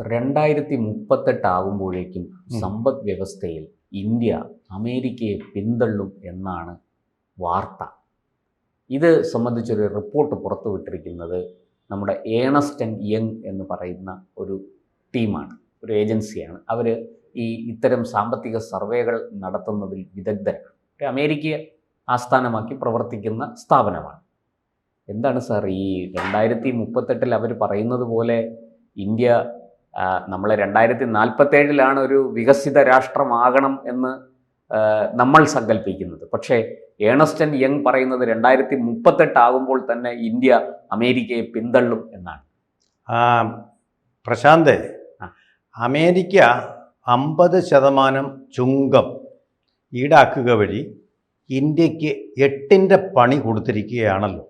രണ്ടായിരത്തി മുപ്പത്തെട്ട് ആകുമ്പോഴേക്കും സമ്പദ് വ്യവസ്ഥയിൽ ഇന്ത്യ അമേരിക്കയെ പിന്തള്ളും എന്നാണ് വാർത്ത. ഇത് സംബന്ധിച്ചൊരു റിപ്പോർട്ട് പുറത്തുവിട്ടിരിക്കുന്നത് നമ്മുടെ ഏണസ്റ്റ് ആൻഡ് യങ് എന്ന് പറയുന്ന ഒരു ടീമാണ് ഒരു ഏജൻസിയാണ്. അവർ ഈ ഇത്തരം സാമ്പത്തിക സർവേകൾ നടത്തുന്നതിൽ വിദഗ്ധരാണ്. അമേരിക്കയെ ആസ്ഥാനമാക്കി പ്രവർത്തിക്കുന്ന സ്ഥാപനമാണ്. എന്താണ് സാർ ഈ രണ്ടായിരത്തി മുപ്പത്തെട്ടിൽ അവർ പറയുന്നത് പോലെ ഇന്ത്യ ആ, നമ്മളെ രണ്ടായിരത്തി നാൽപ്പത്തേഴിലാണ് ഒരു വികസിത രാഷ്ട്രമാകണം എന്ന് നമ്മൾ സങ്കല്പിക്കുന്നത് പക്ഷേ ഏണസ്റ്റ് ആൻഡ് യങ് പറയുന്നത് രണ്ടായിരത്തി മുപ്പത്തെട്ട് ആകുമ്പോൾ തന്നെ ഇന്ത്യ അമേരിക്കയെ പിന്തള്ളും എന്നാണ്. പ്രശാന്ത് അമേരിക്ക അമ്പത് ശതമാനം ചുങ്കം ഈടാക്കുക വഴി ഇന്ത്യയ്ക്ക് എട്ടിന്റെ പണി കൊടുത്തിരിക്കുകയാണല്ലോ.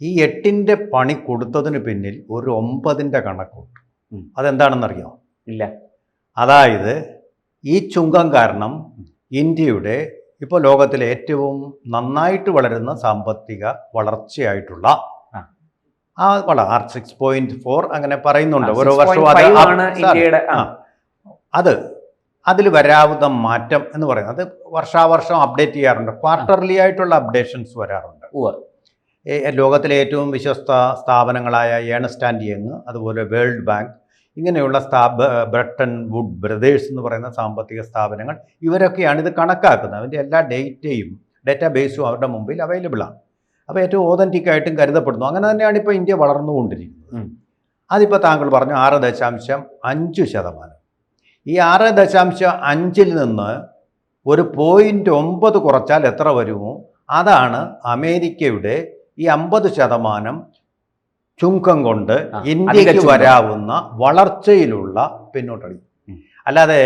ഈ എട്ടിന്റെ പണി കൊടുത്തതിന് പിന്നിൽ ഒരു ഒമ്പതിന്റെ കണക്കുണ്ട്. അതെന്താണെന്നറിയോ? ഇല്ല. അതായത് ഈ ചുങ്കം കാരണം ഇന്ത്യയുടെ ഇപ്പോൾ ലോകത്തിലെ ഏറ്റവും നന്നായിട്ട് വളരുന്ന സാമ്പത്തിക വളർച്ചയായിട്ടുള്ള ആ. വള ആർ സിക്സ് പോയിന്റ് ഫോർ അങ്ങനെ പറയുന്നുണ്ട്. ഓരോ വർഷവും അത്. അത് അതിൽ വരാവുന്ന മാറ്റം എന്ന് പറയുന്നത് അത് വർഷാവർഷം അപ്ഡേറ്റ് ചെയ്യാറുണ്ട്. ക്വാർട്ടർലി ആയിട്ടുള്ള അപ്ഡേഷൻസ് വരാറുണ്ട്. ലോകത്തിലെ ഏറ്റവും വിശ്വസ്ത സ്ഥാപനങ്ങളായ ഏണസ്റ്റ് ആൻഡ് യങ് അതുപോലെ വേൾഡ് ബാങ്ക് ഇങ്ങനെയുള്ള സ്ഥാപ ബ്രട്ടൺ വുഡ് ബ്രദേഴ്സ് എന്ന് പറയുന്ന സാമ്പത്തിക സ്ഥാപനങ്ങൾ ഇവരൊക്കെയാണ് ഇത് കണക്കാക്കുന്നത്. അതിന്റെ എല്ലാ ഡേറ്റയും ഡേറ്റാ ബേസും അവരുടെ മുമ്പിൽ അവൈലബിളാണ് അപ്പോൾ ഏറ്റവും ഓതന്റിക് ആയിട്ടും കരുതപ്പെടുന്നു. അങ്ങനെ തന്നെയാണ് ഇപ്പോൾ ഇന്ത്യ വളർന്നുകൊണ്ടിരിക്കുന്നത്. അതിപ്പോൾ താങ്കൾ പറഞ്ഞു ആറ് ദശാംശം അഞ്ച് ശതമാനം. ഈ ആറ് ദശാംശം അഞ്ചിൽ നിന്ന് ഒരു പോയിന്റ് ഒമ്പത് കുറച്ചാൽ എത്ര വരുമോ? അതാണ് അമേരിക്കയുടെ ഈ അമ്പത് ശതമാനം ചുങ്കം കൊണ്ട് ഇന്ത്യയ്ക്ക് വരാവുന്ന വളർച്ചയിലുള്ള പിന്നോട്ടടി അല്ലാതെ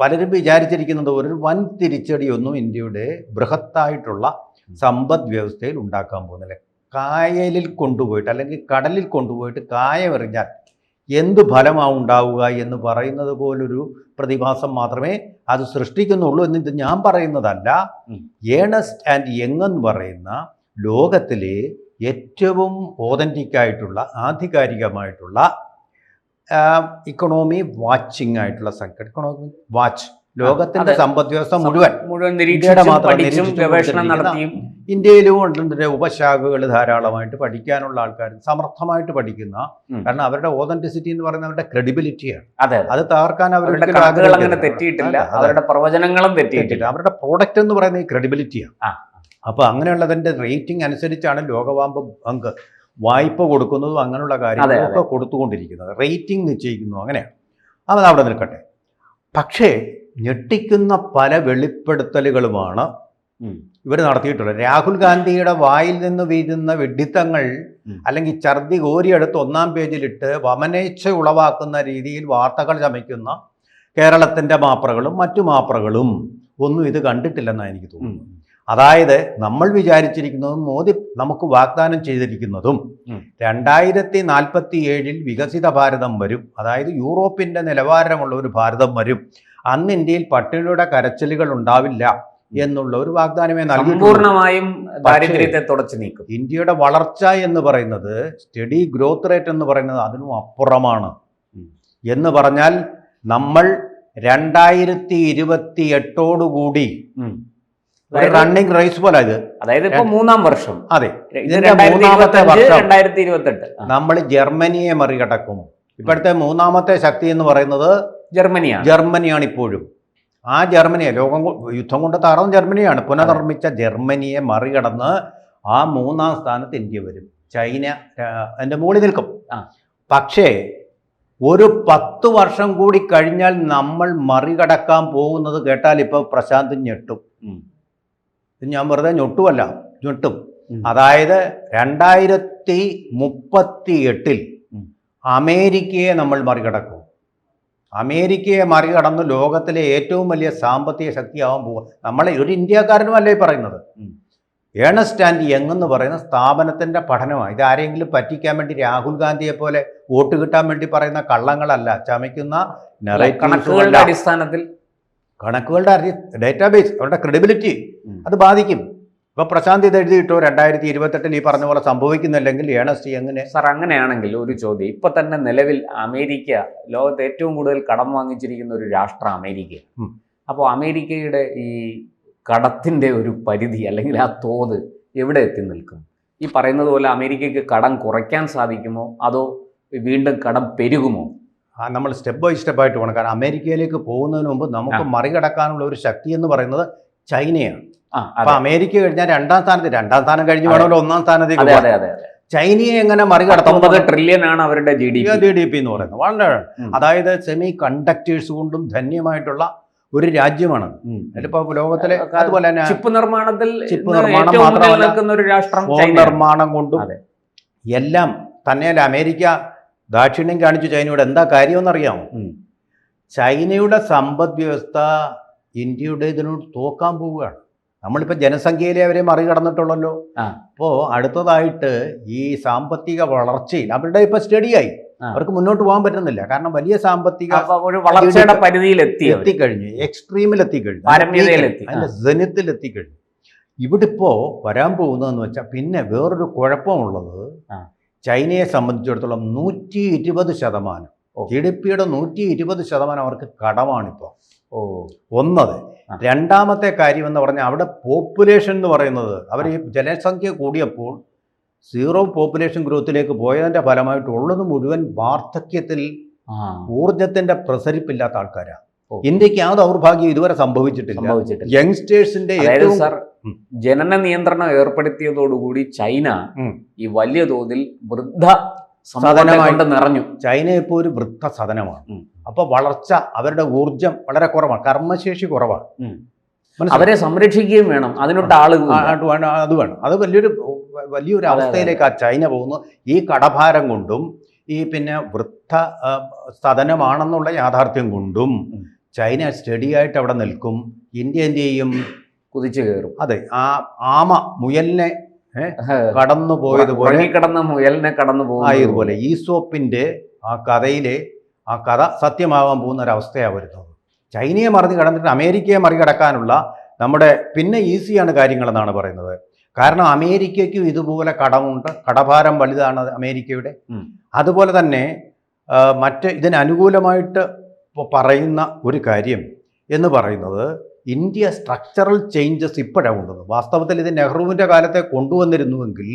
പലരും വിചാരിച്ചിരിക്കുന്നത് ഒരു വൻ തിരിച്ചടിയൊന്നും ഇന്ത്യയുടെ ബൃഹത്തായിട്ടുള്ള സമ്പദ് വ്യവസ്ഥയിൽ ഉണ്ടാക്കാൻ പോകുന്നില്ല. കായലിൽ കൊണ്ടുപോയിട്ട് അല്ലെങ്കിൽ കടലിൽ കൊണ്ടുപോയിട്ട് കായമെറിഞ്ഞാൽ എന്ത് ഫലമാവും ഉണ്ടാവുക എന്ന് പറയുന്നത് പോലൊരു പ്രതിഭാസം മാത്രമേ അത് സൃഷ്ടിക്കുന്നുള്ളൂ എന്നിത് ഞാൻ പറയുന്നതല്ല. ഏണസ് ഏണസ്റ്റ് ആൻഡ് യങ് എന്ന് പറയുന്ന ലോകത്തിലെ ഏറ്റവും ഓതന്റിക്കായിട്ടുള്ള ആധികാരികമായിട്ടുള്ള ഇക്കണോമി വാച്ചിങ് ആയിട്ടുള്ള സംഘടന. ഇക്കണോമി വാച്ച് ലോകത്തിന്റെ സമ്പദ് വ്യവസ്ഥ മുഴുവൻ. മുഴുവൻ ഗവേഷണം നടത്തിയും. ഇന്ത്യയിലും ഉണ്ട്. ഇതിന്റെ ഉപശാഖകൾ ധാരാളമായിട്ട് പഠിക്കാനുള്ള ആൾക്കാർ സമർത്ഥമായിട്ട് പഠിക്കുന്ന കാരണം അവരുടെ ഓതന്റിസിറ്റി എന്ന് പറയുന്നത് അവരുടെ ക്രെഡിബിലിറ്റിയാണ് അതെ അതെ. തകർക്കാൻ അവരുടെ കണക്കുകൾ അങ്ങനെ തെറ്റിയിട്ടില്ല. അവരുടെ പ്രവചനങ്ങളും തെറ്റിയിട്ടില്ല. അവരുടെ പ്രോഡക്റ്റ് എന്ന് പറയുന്നത് ഈ ക്രെഡിബിലിറ്റിയാണ് ആ. അപ്പൊ അങ്ങനെയുള്ളതിന്റെ റേറ്റിംഗ് അനുസരിച്ചാണ് ലോകവാമ്പ് ബാങ്ക് വായ്പ കൊടുക്കുന്നതും അങ്ങനെയുള്ള കാര്യങ്ങളൊക്കെ കൊടുത്തുകൊണ്ടിരിക്കുന്നത്. റേറ്റിംഗ് നിശ്ചയിക്കുന്നു. അങ്ങനെയാണ്. അത് അവിടെ നിൽക്കട്ടെ. പക്ഷേ ഞെട്ടിക്കുന്ന പല വെളിപ്പെടുത്തലുകളുമാണ് ഇവർ നടത്തിയിട്ടുള്ളത്. രാഹുൽ ഗാന്ധിയുടെ വായിൽ നിന്ന് വീഴുന്ന വെഡിത്തങ്ങൾ. അല്ലെങ്കിൽ ഛർദി കോരിയെടുത്ത് ഒന്നാം പേജിലിട്ട് വമനേച്ഛ ഉളവാക്കുന്ന രീതിയിൽ വാർത്തകൾ ചമയ്ക്കുന്ന കേരളത്തിന്റെ മാപ്രകളും മറ്റു മാപ്രകളും ഒന്നും ഇത് കണ്ടിട്ടില്ലെന്നാണ് എനിക്ക് തോന്നുന്നത്. അതായത് നമ്മൾ വിചാരിച്ചിരിക്കുന്നതും മോദി നമുക്ക് വാഗ്ദാനം ചെയ്തിരിക്കുന്നതും. രണ്ടായിരത്തി നാൽപ്പത്തി ഏഴിൽ വികസിത ഭാരതം വരും. അതായത് യൂറോപ്പിന്റെ നിലവാരമുള്ള ഒരു ഭാരതം വരും. അന്ന് ഇന്ത്യയിൽ പട്ടിണിയുടെ കരച്ചിലുകൾ ഉണ്ടാവില്ല എന്നുള്ള ഒരു വാഗ്ദാനമേ സമ്പൂർണമായും ദാരിദ്ര്യത്തെ തുടച്ചു നീക്കും. ഇന്ത്യയുടെ വളർച്ച എന്ന് പറയുന്നത് സ്റ്റഡി ഗ്രോത്ത് റേറ്റ് എന്ന് പറയുന്നത് അതിനും അപ്പുറമാണ്. എന്ന് പറഞ്ഞാൽ നമ്മൾ രണ്ടായിരത്തി ഇരുപത്തി എട്ടോടുകൂടി അതായത് റേസ് പോലെ ഇത് അതായത് ഇപ്പൊ മൂന്നാം വർഷം. അതെ. ഇതിന്റെ മൂന്നാമത്തെ വർഷം. രണ്ടായിരത്തി ഇരുപത്തെട്ട്. നമ്മൾ ജർമ്മനിയെ മറികടക്കും. ഇപ്പോഴത്തെ മൂന്നാമത്തെ ശക്തി എന്ന് പറയുന്നത് ജർമ്മനിയാണ്. ജർമ്മനിയാണ് ഇപ്പോഴും. ആ ജർമ്മനിയെ ലോകം യുദ്ധം കൊണ്ട് തകർന്ന ജർമ്മനിയാണ്. പുനർനിർമ്മിച്ച ജർമ്മനിയെ മറികടന്ന് ആ മൂന്നാം സ്ഥാനത്ത് ഇന്ത്യ വരും. ചൈന എന്റെ മുകളിൽ നിൽക്കും. പക്ഷേ ഒരു പത്ത് വർഷം കൂടി കഴിഞ്ഞാൽ നമ്മൾ മറികടക്കാൻ പോകുന്നത് കേട്ടാൽ ഇപ്പൊ പ്രശാന്ത് ഞെട്ടും. ഇത് ഞാൻ വെറുതെ ഞൊട്ടുമല്ല ഞൊട്ടും. അതായത് രണ്ടായിരത്തി മുപ്പത്തി എട്ടിൽ അമേരിക്കയെ നമ്മൾ മറികടക്കും. അമേരിക്കയെ മറികടന്ന് ലോകത്തിലെ ഏറ്റവും വലിയ സാമ്പത്തിക ശക്തിയാവാൻ പോവുക. നമ്മളെ ഒരു ഇന്ത്യക്കാരനുമല്ല പറയുന്നത്. ഏണസ്റ്റ് ആൻഡ് യങ് എന്ന് പറയുന്ന സ്ഥാപനത്തിന്റെ പഠനമാണ് ഇത് ആരെങ്കിലും പറ്റിക്കാൻ വേണ്ടി രാഹുൽ ഗാന്ധിയെ പോലെ വോട്ട് കിട്ടാൻ വേണ്ടി പറയുന്ന കള്ളങ്ങളല്ല ചമയ്ക്കുന്ന narratives കണക്കുകളുടെ അറി ഡേറ്റാബേസ് അവരുടെ ക്രെഡിബിലിറ്റി അത് ബാധിക്കും. ഇപ്പൊ പ്രശാന്ത് ഇത് എഴുതിയിട്ടോ രണ്ടായിരത്തി ഇരുപത്തെട്ടിൽ ഈ പറഞ്ഞ പോലെ സംഭവിക്കുന്നില്ലെങ്കിൽ ഏണസ്റ്റി എങ്ങനെ? സാർ അങ്ങനെയാണെങ്കിൽ ഒരു ചോദ്യം. ഇപ്പൊ തന്നെ നിലവിൽ അമേരിക്ക ലോകത്ത് ഏറ്റവും കൂടുതൽ കടം വാങ്ങിച്ചിരിക്കുന്ന ഒരു രാഷ്ട്രം അമേരിക്ക. അപ്പോൾ അമേരിക്കയുടെ ഈ കടത്തിന്റെ ഒരു പരിധി അല്ലെങ്കിൽ ആ തോത് എവിടെ എത്തി നിൽക്കും? ഈ പറയുന്നത് പോലെ അമേരിക്കയ്ക്ക് കടം കുറയ്ക്കാൻ സാധിക്കുമോ? അതോ വീണ്ടും കടം പെരുകുമോ? നമ്മൾ സ്റ്റെപ്പ് ബൈ സ്റ്റെപ്പ് ആയിട്ട് പോകണം. കാരണം അമേരിക്കയിലേക്ക് പോകുന്നതിന് മുമ്പ് നമുക്ക് മറികടക്കാനുള്ള ഒരു ശക്തി എന്ന് പറയുന്നത് ചൈനയാണ്. അപ്പൊ അമേരിക്ക കഴിഞ്ഞാൽ രണ്ടാം സ്ഥാനത്ത് രണ്ടാം സ്ഥാനം കഴിഞ്ഞ്. വേണമല്ലോ ഒന്നാം സ്ഥാനത്തേക്ക് ചൈനയെ എങ്ങനെ മറികടത്തുന്നത് ട്രില്യൺ ആണ് അവരുടെ G D G D P എന്ന് പറയുന്നത്. വളരെ. അതായത് സെമി കണ്ടക്ടേഴ്സ് കൊണ്ടും ധന്യമായിട്ടുള്ള ഒരു രാജ്യമാണ് അതിലിപ്പോ ലോകത്തിലെ അതുപോലെ തന്നെ ചിപ്പ് നിർമ്മാണത്തിൽ ചിപ്പ് നിർമ്മാണം മാത്രമല്ല, ഒരു രാഷ്ട്രം. നിർമ്മാണം കൊണ്ടും എല്ലാം തന്നെയല്ല അമേരിക്ക ദാക്ഷിണ്യം കാണിച്ചു ചൈനയുടെ എന്താ കാര്യമെന്നറിയാമോ. ചൈനയുടെ സമ്പദ് വ്യവസ്ഥ ഇന്ത്യയുടെ ഇതിനോട് തോക്കാൻ പോവുകയാണ് നമ്മളിപ്പോൾ ജനസംഖ്യയിലെ അവരെ മറികടന്നിട്ടുള്ളല്ലോ. അപ്പോൾ അടുത്തതായിട്ട് ഈ സാമ്പത്തിക വളർച്ചയിൽ അവരുടെ ഇപ്പോൾ സ്റ്റഡിയായി. അവർക്ക് മുന്നോട്ട് പോകാൻ പറ്റുന്നില്ല കാരണം വലിയ സാമ്പത്തിക ഒരു വളർച്ചയുടെ പരിധിയിൽ എത്തി. എത്തിക്കഴിഞ്ഞു എക്സ്ട്രീമിൽ എത്തിക്കഴിഞ്ഞു. അതിന്റെ ജനത്തിൽ എത്തിക്കഴിഞ്ഞു ഇവിടെ ഇപ്പോൾ വരാൻ പോകുന്നതെന്ന് വെച്ചാൽ പിന്നെ വേറൊരു കുഴപ്പമുള്ളത്. ചൈനയെ സംബന്ധിച്ചിടത്തോളം നൂറ്റി ഇരുപത് ശതമാനം. ജി ഡി പിയുടെ നൂറ്റി ഇരുപത് ശതമാനം അവർക്ക് കടമാണിപ്പോൾ ഓ. ഒന്നത്. രണ്ടാമത്തെ കാര്യം എന്ന് പറഞ്ഞാൽ അവിടെ പോപ്പുലേഷൻ എന്ന് പറയുന്നത് അവർ ഈ ജനസംഖ്യ കൂടിയപ്പോൾ സീറോ പോപ്പുലേഷൻ ഗ്രോത്തിലേക്ക് പോയതിന്റെ ഫലമായിട്ട് ഉള്ളത് മുഴുവൻ വാർദ്ധക്യത്തിൽ ഊർജത്തിന്റെ പ്രസരിപ്പില്ലാത്ത ആൾക്കാരാണ്. ഇന്ത്യയ്ക്ക് ആ ദൗർഭാഗ്യം ഇതുവരെ സംഭവിച്ചിട്ടില്ല. സംഭവിച്ചിട്ടില്ല. യങ്സ്റ്റേഴ്സിന്റെ ഏറ്റവും സാർ ജനന നിയന്ത്രണം ഏർപ്പെടുത്തിയതോടുകൂടി ചൈന ഈ വലിയ തോതിൽ വൃദ്ധ സദനമായിട്ട് സദനമായി. നിറഞ്ഞു. ചൈന ഇപ്പോൾ ഒരു വൃദ്ധ സദനമാണ്. അപ്പൊ വളർച്ച അവരുടെ ഊർജം വളരെ കുറവാണ്. കർമ്മശേഷി കുറവാണ്. അവരെ സംരക്ഷിക്കുകയും വേണം. അതിനൊട്ട് ആൾ അത് വേണം, അത് വലിയൊരു വലിയൊരു. അവസ്ഥയിലേക്ക് ആ ചൈന പോകുന്നു. ഈ കടഭാരം കൊണ്ടും ഈ പിന്നെ വൃദ്ധ സദനമാണെന്നുള്ള യാഥാർത്ഥ്യം കൊണ്ടും. ചൈന സ്റ്റഡി ആയിട്ട് അവിടെ നിൽക്കും. ഇന്ത്യ എന്ത് ചെയ്യും? കുതിച്ചു കയറും. അതെ ആ ആമ മുയലിനെ കടന്നു പോയതുപോലെ കടന്ന മുയലിനെ കടന്നു പോയതുപോലെ ഈസോപ്പിന്റെ ആ കഥയിലെ ആ കഥ സത്യമാവാൻ പോകുന്ന ഒരവസ്ഥയാണ് വരുന്നത്. ചൈനയെ മറിഞ്ഞ് കടന്നിട്ട് അമേരിക്കയെ മറികടക്കാനുള്ള നമ്മുടെ പിന്നെ ഈസിയാണ് കാര്യങ്ങളെന്നാണ് പറയുന്നത്. കാരണം അമേരിക്കയ്ക്കും ഇതുപോലെ കടമുണ്ട്. കടഭാരം വലുതാണ് അമേരിക്കയുടെ. അതുപോലെ തന്നെ മറ്റ് ഇതിന് അനുകൂലമായിട്ട് പ- പറയുന്ന ഒരു കാര്യം എന്ന് പറയുന്നത് ഇന്ത്യ സ്ട്രക്ചറൽ ചേഞ്ചസ് ഇപ്പോഴാണ് കൊണ്ടുവന്നത്. വാസ്തവത്തിൽ ഇത് നെഹ്റുവിന്റെ കാലത്തെ കൊണ്ടുവന്നിരുന്നുവെങ്കിൽ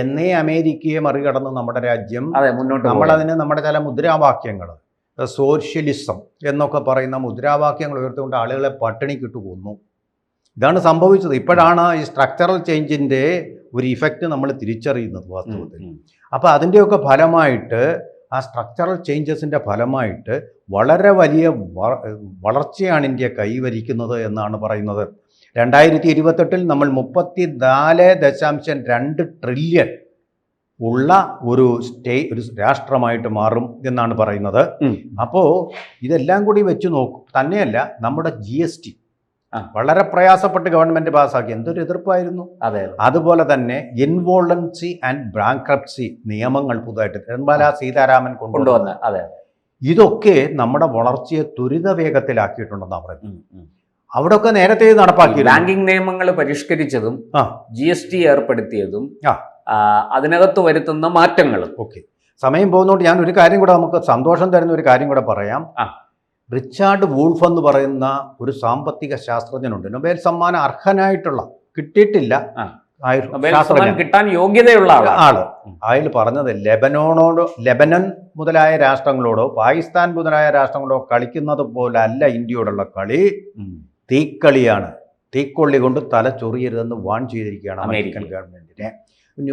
എന്നേ അമേരിക്കയെ മറികടന്ന് നമ്മുടെ രാജ്യം അതെ മുന്നോട്ട്. നമ്മളതിന് നമ്മുടെ ചില മുദ്രാവാക്യങ്ങൾ സോഷ്യലിസം എന്നൊക്കെ പറയുന്ന മുദ്രാവാക്യങ്ങൾ ഉയർത്തിക്കൊണ്ട് ആളുകളെ പട്ടിണിക്കിട്ട് കൊന്നു. ഇതാണ് സംഭവിച്ചത്. ഇപ്പോഴാണ് ഈ സ്ട്രക്ചറൽ ചേഞ്ചിന്റെ ഒരു ഇഫക്റ്റ് നമ്മൾ തിരിച്ചറിയുന്നത് വാസ്തവത്തിൽ. അപ്പോൾ അതിന്റെയൊക്കെ ഫലമായിട്ട് ആ സ്ട്രക്ചറൽ ചേഞ്ചസിന്റെ ഫലമായിട്ട് വളരെ വലിയ വളർച്ചയാണ് ഇന്ത്യ കൈവരിക്കുന്നത് എന്നാണ് പറയുന്നത് രണ്ടായിരത്തി ഇരുപത്തെട്ടിൽ നമ്മൾ മുപ്പത്തി നാല് ദശാംശം രണ്ട് ട്രില്യൺ ഉള്ള ഒരു സ്റ്റേ ഒരു രാഷ്ട്രമായിട്ട് മാറും എന്നാണ് പറയുന്നത്. അപ്പോൾ ഇതെല്ലാം കൂടി വെച്ച് നോക്കും തന്നെയല്ല നമ്മുടെ ജി എസ് ടി. വളരെ പ്രയാസപ്പെട്ട് ഗവൺമെന്റ് പാസ്സാക്കി. എന്തൊരു എതിർപ്പായിരുന്നു? അതെ. അതുപോലെ തന്നെ ഇൻവോളൻസി ആൻഡ് ബ്രാങ്ക്രപ്സി നിയമങ്ങൾ പുതുതായിട്ട് നിർമ്മല സീതാരാമൻ കൊണ്ടുവന്ന. അതെ. ഇതൊക്കെ നമ്മുടെ വളർച്ചയെ ത്വരിത വേഗത്തിലാക്കിയിട്ടുണ്ടെന്നാണ് പറയുന്നത്. അവിടെയൊക്കെ നേരത്തെ നടപ്പാക്കി ബാങ്കിങ് നിയമങ്ങൾ പരിഷ്കരിച്ചതും. ജി എസ് ടി ഏർപ്പെടുത്തിയതും അതിനകത്ത് വരുത്തുന്ന മാറ്റങ്ങളും. ഓക്കെ. സമയം പോകുന്നതുകൊണ്ട് ഞാൻ ഒരു കാര്യം കൂടെ നമുക്ക് സന്തോഷം തരുന്ന ഒരു കാര്യം കൂടെ പറയാം. റിച്ചാർഡ് വൂൾഫ് എന്ന് പറയുന്ന ഒരു സാമ്പത്തിക ശാസ്ത്രജ്ഞനുണ്ട്. നൊബേൽ സമ്മാനം അർഹനായിട്ടുള്ള കിട്ടിയിട്ടില്ല. കിട്ടാൻ യോഗ്യതയുള്ള ആൾ. അയാൾ പറഞ്ഞത് ലെബനോണോടോ ലെബനൻ മുതലായ രാഷ്ട്രങ്ങളോടോ പാകിസ്ഥാൻ മുതലായ രാഷ്ട്രങ്ങളോടോ കളിക്കുന്നത് പോലെ അല്ല ഇന്ത്യയോടുള്ള കളി. തീക്കളിയാണ്. തീക്കൊള്ളി കൊണ്ട് തല ചൊറിയരുതെന്ന് വാൺ ചെയ്തിരിക്കുകയാണ് അമേരിക്കൻ അമേരിക്ക. ഗവൺമെന്റിനെ.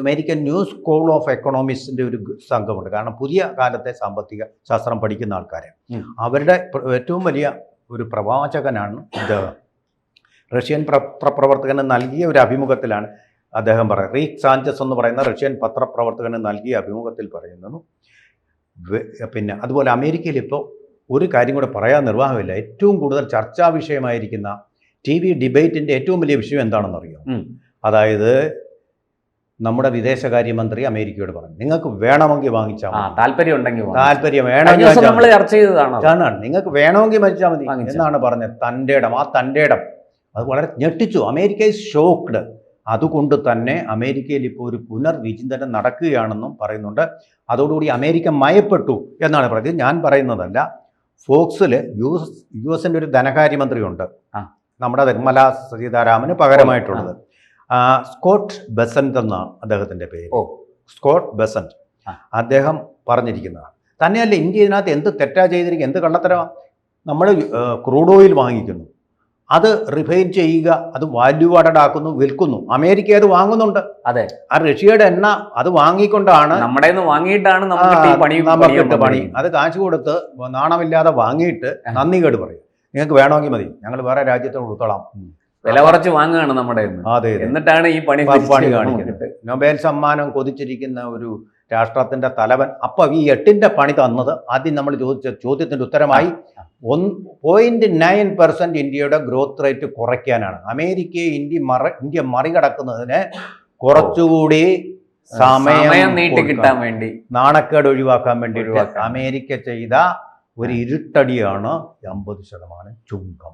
അമേരിക്കൻ ന്യൂ സ്കൂൾ ഓഫ് എക്കണോമിക്സിന്റെ ഒരു സംഘമുണ്ട്. കാരണം പുതിയ കാലത്തെ സാമ്പത്തിക ശാസ്ത്രം പഠിക്കുന്ന ആൾക്കാരെ. അവരുടെ ഏറ്റവും വലിയ ഒരു പ്രവാചകനാണ് ഇദ്ദേഹം. റഷ്യൻ പത്രപ്രവർത്തകന് നൽകിയ ഒരു അഭിമുഖത്തിലാണ് അദ്ദേഹം പറയുന്നത്. റീക് സാഞ്ചസ് എന്ന് പറയുന്ന റഷ്യൻ പത്രപ്രവർത്തകന് നൽകിയ അഭിമുഖത്തിൽ പറയുന്നു. പിന്നെ അതുപോലെ അമേരിക്കയിൽ ഇപ്പോൾ ഒരു കാര്യം കൂടെ പറയാൻ നിർവാഹമില്ല. ഏറ്റവും കൂടുതൽ ചർച്ചാ വിഷയമായിരിക്കുന്ന ടി വി ഡിബേറ്റിന്റെ ഏറ്റവും വലിയ വിഷയം എന്താണെന്നറിയോ. അതായത് നമ്മുടെ വിദേശകാര്യമന്ത്രി അമേരിക്കയോട് പറഞ്ഞു നിങ്ങൾക്ക് വേണമെങ്കിൽ വാങ്ങിച്ചാൽ താല്പര്യം ഉണ്ടെങ്കിൽ താല്പര്യം വേണമെങ്കിൽ നമ്മൾ ചർച്ച ചെയ്തതാണ് നിങ്ങൾക്ക് വേണമെങ്കിൽ മരിച്ചാൽ മതി എന്നാണ് പറഞ്ഞത്. തന്റെ ഇടം. ആ തന്റെ ഇടം. അത് വളരെ ഞെട്ടിച്ചു. അമേരിക്ക ഈസ് ഷോക്ക്ഡ് അതുകൊണ്ട് തന്നെ അമേരിക്കയിൽ ഇപ്പോൾ ഒരു പുനർവിചിന്തനം നടക്കുകയാണെന്നും പറയുന്നുണ്ട്. അതോടുകൂടി അമേരിക്ക മയപ്പെട്ടു എന്നാണ് പറയുന്നത്. ഞാൻ പറയുന്നതല്ല. ഫോക്സിൽ യു എസ് യു എസിന്റെ ഒരു ധനകാര്യമന്ത്രിയുണ്ട്. നമ്മുടെ നിർമ്മല സീതാരാമന് പകരമായിട്ടുള്ളത്. സ്കോട്ട് ബെസന്റ് എന്നാണ് അദ്ദേഹത്തിന്റെ പേര്. ഓ. Scott Bessent. അദ്ദേഹം പറഞ്ഞിരിക്കുന്നതാണ്. തന്നെയല്ല ഇന്ത്യ ഇതിനകത്ത് എന്ത് തെറ്റാ ചെയ്തിരിക്കുക എന്ത് കള്ളത്തരമാണ് നമ്മൾ ക്രൂഡ് ഓയിൽ വാങ്ങിക്കുന്നു. അത് റിഫൈൻ ചെയ്യുക അത് വാല്യൂ ആഡഡ് ആക്കുന്നു വിൽക്കുന്നു. അമേരിക്ക അത് വാങ്ങുന്നുണ്ട്. അതെ. ആ റഷ്യയുടെ എണ്ണ അത് വാങ്ങിക്കൊണ്ടാണ് നമ്മുടെ വാങ്ങിയിട്ടാണ് നമുക്ക് പണി അത് കാശ് കൊടുത്ത് നാണമില്ലാതെ വാങ്ങിയിട്ട്. നന്ദി കേട് പറയും. നിങ്ങൾക്ക് വേണമെങ്കിൽ മതി. ഞങ്ങൾ വേറെ രാജ്യത്തോട് കൊടുത്തോളാം വില കുറച്ച് വാങ്ങുകയാണ് നമ്മുടെ അതെ. എന്നിട്ടാണ് ഈ പണി പണി കാണിക്കുന്നത്. നൊബേൽ സമ്മാനം കൊതിച്ചിരിക്കുന്ന ഒരു രാഷ്ട്രത്തിന്റെ തലവൻ. അപ്പൊ ഈ എട്ടിന്റെ പണി തന്നത് ആദ്യം നമ്മൾ ചോദിച്ച ചോദ്യത്തിന്റെ ഉത്തരമായി ഒന്ന് പോയിന്റ് നയൻ പെർസെന്റ് ഇന്ത്യയുടെ ഗ്രോത്ത് റേറ്റ് കുറയ്ക്കാനാണ്. അമേരിക്കയെ ഇന്ത്യ മറി ഇന്ത്യ മറികടക്കുന്നതിന് കുറച്ചുകൂടി സമയം നീട്ടി കിട്ടാൻ വേണ്ടി. നാണക്കേട് ഒഴിവാക്കാൻ വേണ്ടി. ഒഴിവാക്കാം അമേരിക്ക ചെയ്ത ഒരു ഇരുട്ടടിയാണ് അമ്പത് ശതമാനം ചുങ്കം.